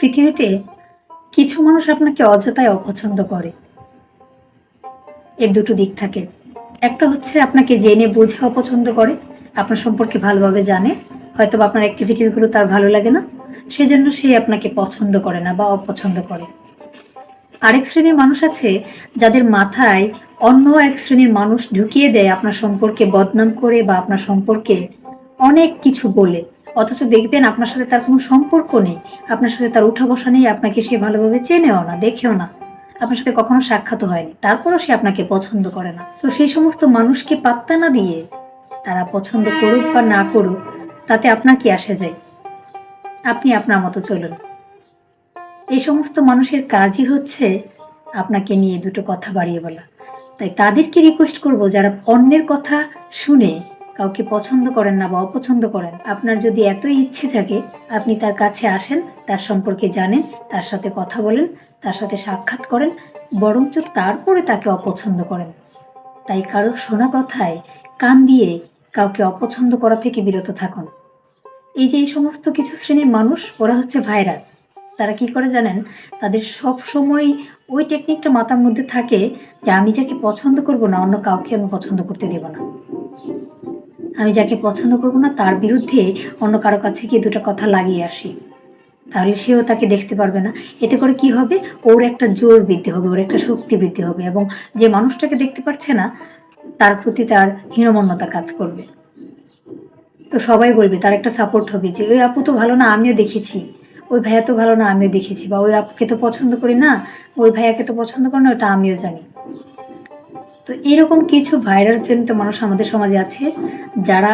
পৃথিবীতে কিছু মানুষ আপনাকে অযথায় অপছন্দ করে। এর দুটো দিক থাকে। একটা হচ্ছে আপনাকে জেনে বুঝে অপছন্দ করে, আপনার সম্পর্কে ভালোভাবে জানে হয়তো আপনার অ্যাক্টিভিটিসগুলো তার ভালো লাগে না, সেজন্য সে আপনাকে পছন্দ করে না বা অপছন্দ করে। আরেক শ্রেণির মানুষ আছে যাদের মাথায় অন্য এক শ্রেণির মানুষ ঢুকিয়ে দেয় আপনার সম্পর্কে বদনাম করে বা আপনার সম্পর্কে অনেক কিছু বলে। অথচ দেখবেন আপনার সাথে তার কোনো সম্পর্ক নেই। আপনার সাথে তার উঠা বসা নেই, আপনাকে সে ভালোভাবে চেনেও না, দেখেও না। আপনার সাথে কখনো সাক্ষাৎ হয়নি। তারপরও সে আপনাকে পছন্দ করে না। তো সেই সমস্ত মানুষকে পাত্তা না দিয়ে তারা পছন্দ করুক বা না করুক, তাতে আপনার কি আসে যায়? আপনি আপনার মতো চলুন। এই সমস্ত মানুষের কাজই হচ্ছে আপনাকে নিয়ে দুটো কথা বাড়িয়ে বলা। তাই তাদেরকে রিকোয়েস্ট করব যারা অন্যের কথা শুনে কাউকে পছন্দ করেন না বা অপছন্দ করেন, আপনার যদি এতই ইচ্ছে থাকে, আপনি তার কাছে আসেন, তার সম্পর্কে জানেন, তার সাথে কথা বলেন, তার সাথে সাক্ষাৎ করেন, বরঞ্চ তারপরে তাকে অপছন্দ করেন। তাই কারোর শোনা কথায় কান দিয়ে কাউকে অপছন্দ করা থেকে বিরত থাকুন। এই যে এই সমস্ত কিছু শ্রেণির মানুষ, ওরা হচ্ছে ভাইরাস। তারা কি করে জানেন? তাদের সব সময় ওই টেকনিকটা মাথার মধ্যে থাকে যে আমি যাকে পছন্দ করব না, অন্য কাউকে আমি পছন্দ করতে দেব না। আমি যাকে পছন্দ করব না, তার বিরুদ্ধে অন্য কারও কাছে গিয়ে দুটো কথা লাগিয়ে আসি। তাহলে সেও তাকে দেখতে পারবে না। এতে করে কি হবে? ওর একটা জোর বৃদ্ধি হবে, ওর একটা শক্তি বৃদ্ধি হবে এবং যে মানুষটাকে দেখতে পারছে না, তার প্রতি তার হীনমন্যতা কাজ করবে। তো সবাই বলবে, তার একটা সাপোর্ট হবে যে, ওই আপু তো ভালো না, আমিও দেখেছি। ওই ভাইয়া তো ভালো না, আমিও দেখেছি। বা, ওই আপুকে তো পছন্দ করি না, ওই ভাইয়াকে তো পছন্দ করে না, ওটা আমিও জানি। তো এরকম কিছু ভাইরাস জনিত মানুষ আমাদের সমাজে আছে, যারা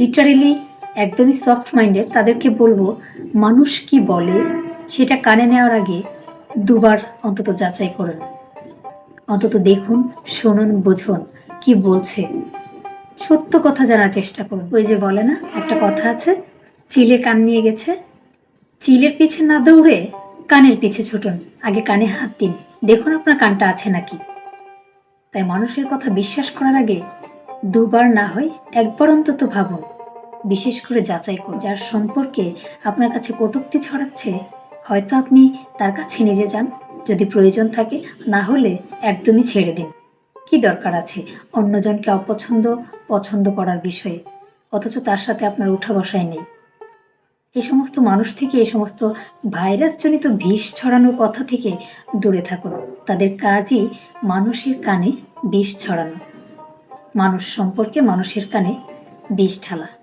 লিটারেলি একদমই সফট মাইন্ডেড তাদেরকে বলব, মানুষ কি বলে সেটা কানে নেওয়ার আগে দুবার অন্তত যাচাই করুন। অন্তত দেখুন, শুনুন, বুঝুন কি বলছে। সত্য কথা জানার চেষ্টা করুন। ওই যে বলে না, একটা কথা আছে, চিলে কান নিয়ে গেছে, চিলের পিছে না দৌড়ে কানের পিছে ছুটুন, আগে কানে হাত দিন, দেখুন আপনার কানটা আছে নাকি। তাই মানুষের কথা বিশ্বাস করার আগে দুবার না হয় একবার অন্তত ভাবুন। বিশেষ করে যাচাই করুন। যার সম্পর্কে আপনার কাছে কটূক্তি ছড়াচ্ছে, হয়তো আপনি তার কাছে নিজে যান। যদি প্রয়োজন থাকে, না হলে একদমই ছেড়ে দিন। কি দরকার আছে অন্যজনকে অপছন্দ, পছন্দ করার বিষয়ে? অথচ তার সাথে আপনার উঠা বসায় নেই। এই সমস্ত মানুষ থেকে, এ সমস্ত ভাইরাসজনিত বিষ ছড়ানোর কথা থেকে দূরে থাকুন। তাদের কাজই মানুষের কানে বিষ ছড়ানো। মানুষ সম্পর্কে মানুষের কানে বিষ ঢালা।